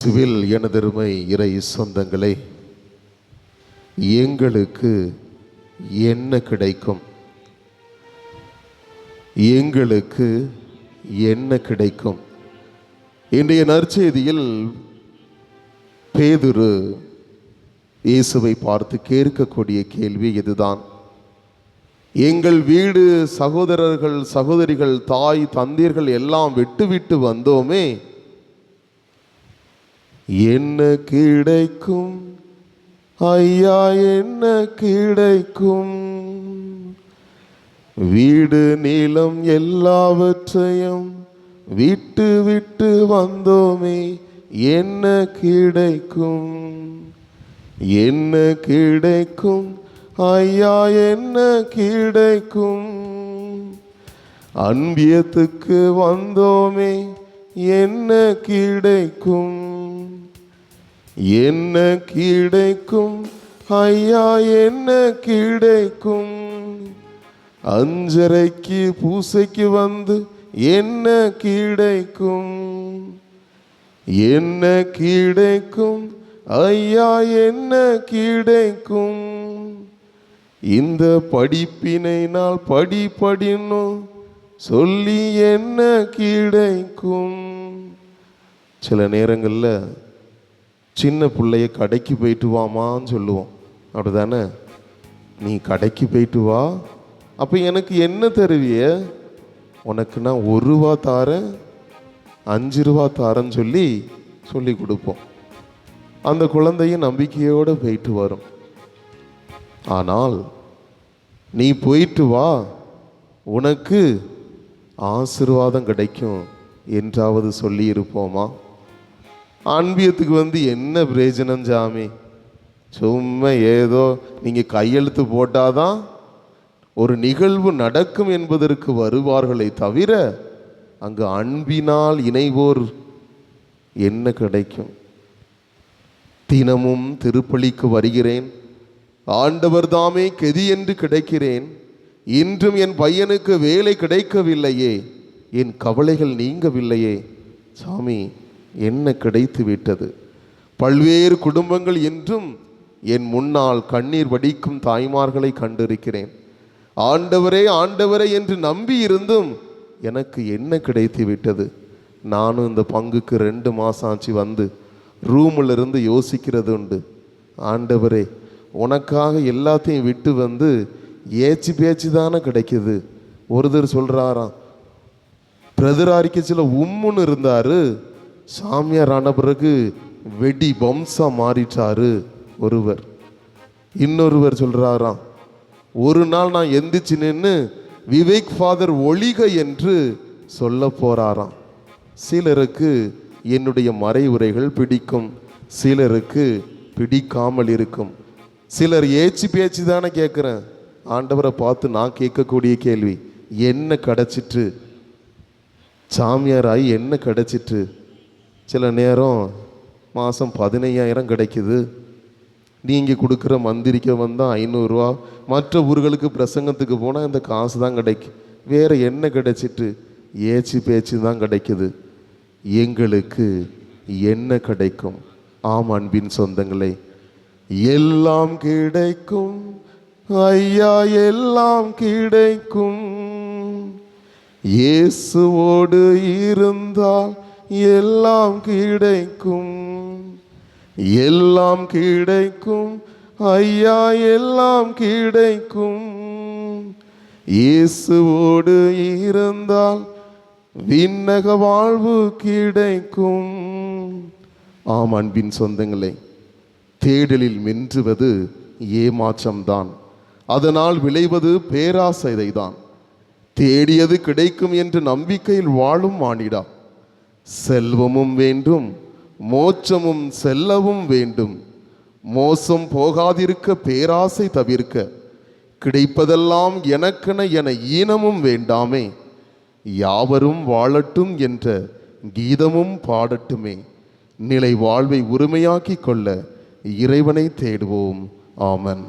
Civil எனதருமை இறை சொந்தங்களே எங்களுக்கு என்ன கிடைக்கும்? எங்களுக்கு என்ன கிடைக்கும்? இன்றைய நற்செய்தியில் பேதுரு இயேசுவை பார்த்து கேட்கக்கூடிய கேள்வி இதுதான். எங்கள் வீடு சகோதரர்கள் சகோதரிகள் தாய் தந்தீர்கள் எல்லாம் விட்டு விட்டு வந்தோமே என்ன கிடைக்கும்? ஐயா என்ன கிடைக்கும்? வீடு நீளம் எல்லாவற்றையும் விட்டு விட்டு வந்தோமே என்ன கிடைக்கும்? என்ன கிடைக்கும்? ஐயா என்ன கிடைக்கும்? அன்பியத்துக்கு வந்தோமே என்ன கிடைக்கும்? என்ன கிடைக்கும்? ஐயா என்ன கிடைக்கும்? அஞ்சரைக்கு பூசைக்கு வந்து என்ன கிடைக்கும்? என்ன கிடைக்கும்? ஐயா என்ன கிடைக்கும்? இந்த படிப்பினை நாள் படி படினும் சொல்லி என்ன கிடைக்கும்? சில நேரங்களில் சின்ன பிள்ளைய கடைக்கு போயிட்டு வாமான்னு சொல்லுவோம். அப்படிதானே? நீ கடைக்கு போயிட்டு வா. அப்போ எனக்கு என்ன தருவிய? உனக்கு நான் ஒரு ரூபா தாரேன் அஞ்சு ரூபா தாரேன்னு சொல்லி சொல்லி கொடுப்போம். அந்த குழந்தையும் நம்பிக்கையோடு போயிட்டு வரும். ஆனால் நீ போயிட்டு வா. உனக்கு ஆசிர்வாதம் கிடைக்கும் என்றாவது சொல்லி ஆன்பியத்துக்கு வந்து என்ன பிரயோஜனம் சாமி? சும்மா ஏதோ நீங்கள் கையெழுத்து போட்டாதான் ஒரு நிகழ்வு நடக்கும் என்பதற்கு வருவார்களை தவிர அங்கு அன்பினால் இணைவோர் என்ன கிடைக்கும்? தினமும் திருப்பலிக்கு வருகிறேன். ஆண்டவர் தாமே கெதி என்று கிடைக்கிறேன். இன்றும் என் பையனுக்கு வேலை கிடைக்கவில்லையே. என் கவலைகள் நீங்கவில்லையே. சாமி என்ன கிடைத்து விட்டது? பல்வேறு குடும்பங்கள் என்றும் என் முன்னால் கண்ணீர் வடிக்கும் தாய்மார்களை கண்டிருக்கிறேன். ஆண்டவரே ஆண்டவரே என்று நம்பி இருந்தும் எனக்கு என்ன கிடைத்து விட்டது? நானும் இந்த பங்குக்கு ரெண்டு மாதம் ஆச்சு வந்து ரூமில் இருந்து யோசிக்கிறது உண்டு. ஆண்டவரே உனக்காக எல்லாத்தையும் விட்டு வந்து ஏச்சு பேச்சு தானே கிடைக்குது? ஒருத்தர் சொல்கிறாராம் பிரதர் அறிக்கைச்சில் உம்முன்னு இருந்தார். சாமியார் ஆன பிறகு வெடி வம்சம் மாறிட்டாரு ஒருவர். இன்னொருவர் சொல்கிறாராம் ஒரு நாள் நான் எந்திரிச்சு நின்று விவேக் ஃபாதர் ஒளிக என்று சொல்ல போறாராம். சிலருக்கு என்னுடைய மறை உரைகள் பிடிக்கும் சிலருக்கு பிடிக்காமல் இருக்கும். சிலர் ஏச்சு பேச்சு தானே கேட்குறேன் ஆண்டவரை பார்த்து நான் கேட்கக்கூடிய கேள்வி என்ன கிடச்சிட்டு சாமியாராகி என்ன கிடச்சிட்டு சில நேரம் மாதம் பதினையாயிரம் கிடைக்குது. நீங்கள் கொடுக்குற மந்திரிக்க வந்தால் ஐநூறுரூவா மற்ற ஊர்களுக்கு பிரசங்கத்துக்கு போனால் இந்த காசு தான் கிடைக்கும் வேறு என்ன கிடைச்சிட்டு? ஏச்சு பேச்சு தான் கிடைக்குது. எங்களுக்கு என்ன கிடைக்கும்? ஆம் அன்பின் சொந்தங்களே. எல்லாம் கிடைக்கும். ஐயா எல்லாம் கிடைக்கும். இயேசுவோடு இருந்தால் எல்லாம் கிடைக்கும். எல்லாம் கிடைக்கும். ஐயா எல்லாம் கிடைக்கும். இயேசுவோடு இருந்தால் விண்ணக வாழ்வு கிடைக்கும். ஆம் அன்பின் சொந்தங்களே தேடலில் மின்றுவது ஏமாற்றம்தான். அதனால் விளைவது பேராசைதை தான் தேடியது கிடைக்கும் என்று நம்பிக்கையில் வாழும் மானிடா. செல்வமும் வேண்டும் மோட்சமும் செல்லவும் வேண்டும். மோசம் போகாதிருக்க பேராசை தவிர்க்க கிடைப்பதெல்லாம் எனக்கென என ஈனமும் வேண்டாமே. யாவரும் வாழட்டும் என்ற கீதமும் பாடட்டுமே. நிலை வாழ்வை உரிமையாக்கிக் கொள்ள இறைவனை தேடுவோம். ஆமன்.